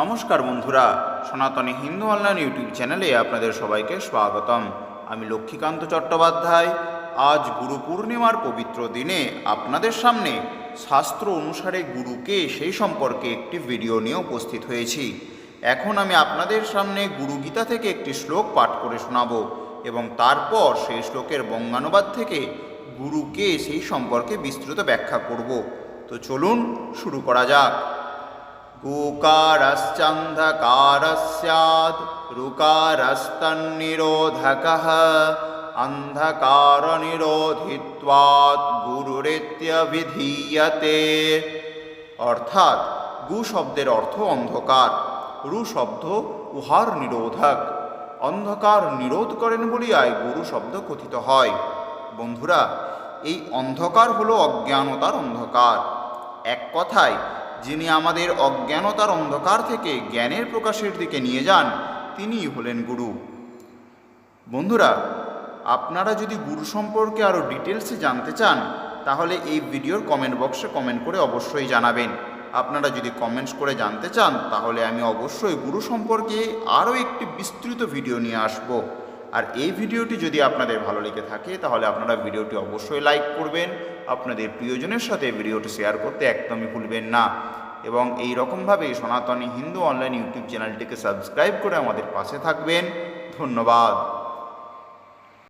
নমস্কার বন্ধুরা, সনাতনী হিন্দু অনলাইন ইউটিউব চ্যানেলে আপনাদের সবাইকে স্বাগতম। আমি লক্ষ্মীকান্ত চট্টোপাধ্যায়। আজ গুরু পূর্ণিমার পবিত্র দিনে আপনাদের সামনে শাস্ত্র অনুসারে গুরুকে সেই সম্পর্কে একটি ভিডিও নিয়ে উপস্থিত হয়েছি। এখন আমি আপনাদের সামনে গুরু গীতা থেকে একটি শ্লোক পাঠ করে শোনাব এবং তারপর সেই শ্লোকের বঙ্গানুবাদ থেকে গুরুকে সেই সম্পর্কে বিস্তৃত ব্যাখ্যা করব। তো চলুন শুরু করা যাক। गुकारश्चन्धकारः स्यात् ऋकारस्तन्निरोधकः अन्धकारनिरोधित्वात् গুরুরেত্যভিধীয়তে অর্থাৎ গু শব্দের অর্থ অন্ধকার রু শব্দ উহার নিরোধক অন্ধকার নিরোধ করেন বলিয়ায় গুরু শব্দ কথিত হয় বন্ধুরা এই অন্ধকার হলো অজ্ঞানতার অন্ধকার এক কথায় যিনি আমাদের অজ্ঞানতার অন্ধকার থেকে জ্ঞানের প্রকাশের দিকে নিয়ে যান, তিনিই হলেন গুরু। বন্ধুরা, আপনারা যদি গুরু সম্পর্কে আরও ডিটেলসে জানতে চান, তাহলে এই ভিডিওর কমেন্ট বক্সে কমেন্ট করে অবশ্যই জানাবেন। আপনারা যদি কমেন্টস করে জানতে চান, তাহলে আমি অবশ্যই গুরু সম্পর্কে আরও একটি বিস্তৃত ভিডিও নিয়ে আসব। আর এই ভিডিওটি যদি আপনাদের ভালো লেগে থাকে, তাহলে আপনারা ভিডিওটি অবশ্যই লাইক করবেন। আপনাদের প্রিয়জনের সাথে ভিডিওটি শেয়ার করতে একদমই ভুলবেন না। এবং এই রকমভাবে সনাতনী হিন্দু অনলাইন ইউটিউব চ্যানেলটিকে সাবস্ক্রাইব করে আমাদের পাশে থাকবেন। ধন্যবাদ।